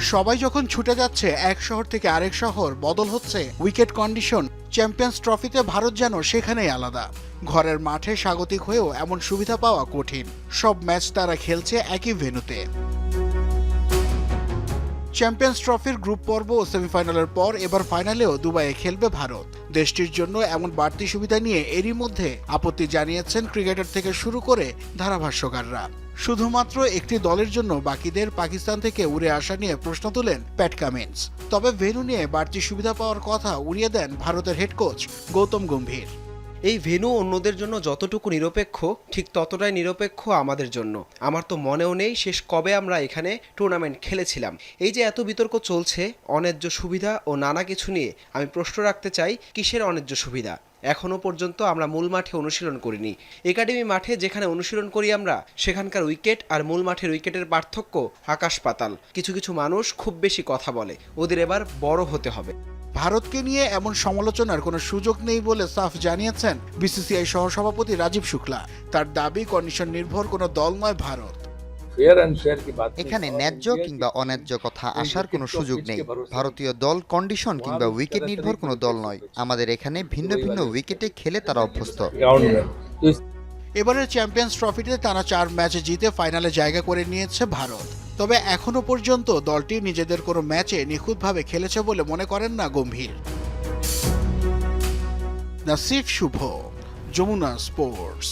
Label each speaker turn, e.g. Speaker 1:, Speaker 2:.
Speaker 1: সবাই যখন ছুটে যাচ্ছে, এক শহর থেকে আরেক শহর, বদল হচ্ছে উইকেট কন্ডিশন। চ্যাম্পিয়ন্স ট্রফিতে ভারত যেন সেখানেই আলাদা। ঘরের মাঠে স্বাগতিক হয়েও এমন সুবিধা পাওয়া কঠিন। সব ম্যাচ তারা খেলছে একই ভেন্যুতে। চ্যাম্পিয়ন্স ট্রফির গ্রুপ পর্ব ও সেমিফাইনালের পর এবার ফাইনালেও দুবাইয়ে খেলবে ভারত। দেশটির জন্য এমন বাড়তি সুবিধা নিয়ে এরই মধ্যে আপত্তি জানিয়েছেন ক্রিকেটার থেকে শুরু করে ধারাভাষ্যকাররা। শুধুমাত্র একটি দলের জন্য বাকিদের পাকিস্তান থেকে উড়ে আসা নিয়ে প্রশ্ন তোলেন প্যাট কামিন্স। তবে ভেন্যু নিয়ে বাড়তি সুবিধা পাওয়ার কথা উড়িয়ে দেন ভারতের হেড কোচ গৌতম গম্ভীর।
Speaker 2: এই ভেন্যু অন্যদের জন্য যতটুকু নিরপেক্ষ, ঠিক ততটাই নিরপেক্ষ আমাদের জন্য। আমার তো মনেও নেই শেষ কবে আমরা এখানে টুর্নামেন্ট খেলেছিলাম। এই যে এত বিতর্ক চলছে, অন্যায্য সুবিধা ও নানা কিছু নিয়ে আমি প্রশ্ন রাখতে চাই, কিসের অন্যায্য সুবিধা? এখনও পর্যন্ত আমরা মূল মাঠে অনুশীলন করিনি। একাডেমি মাঠে যেখানে অনুশীলন করি আমরা, সেখানকার উইকেট আর মূল মাঠের উইকেটের পার্থক্য আকাশ পাতাল। কিছু কিছু মানুষ খুব বেশি কথা বলে, ওদের এবার বড় হতে হবে।
Speaker 1: ভারতকে নিয়ে এমন সমালোচনার কোনো সুযোগ নেই বলে সাফ জানিয়েছেন বিসিসিআই সহসভাপতি রাজীব শুক্লা। তার দাবি, কন্ডিশন নির্ভর কোনো দল নয় ভারত।
Speaker 3: এখানে ন্যায্য কিংবা অন্যায্য কথা আসার কোনো সুযোগ নেই। ভারতীয় দল কন্ডিশন কিংবা উইকেট নির্ভর কোনো দল নয়। আমাদের এখানে ভিন্ন ভিন্ন উইকেটে খেলে তারা অভ্যস্ত।
Speaker 1: এবারের চ্যাম্পিয়ন্স ট্রফিতে তারা চার ম্যাচে জিতে ফাইনালে জায়গা করে নিয়েছে ভারত। তবে এখনও পর্যন্ত দলটি নিজেদের কোনো ম্যাচে নিখুঁতভাবে খেলেছে বলে মনে করেন না গম্ভীর। নাসিফ শুভ যমুনা স্পোর্টস।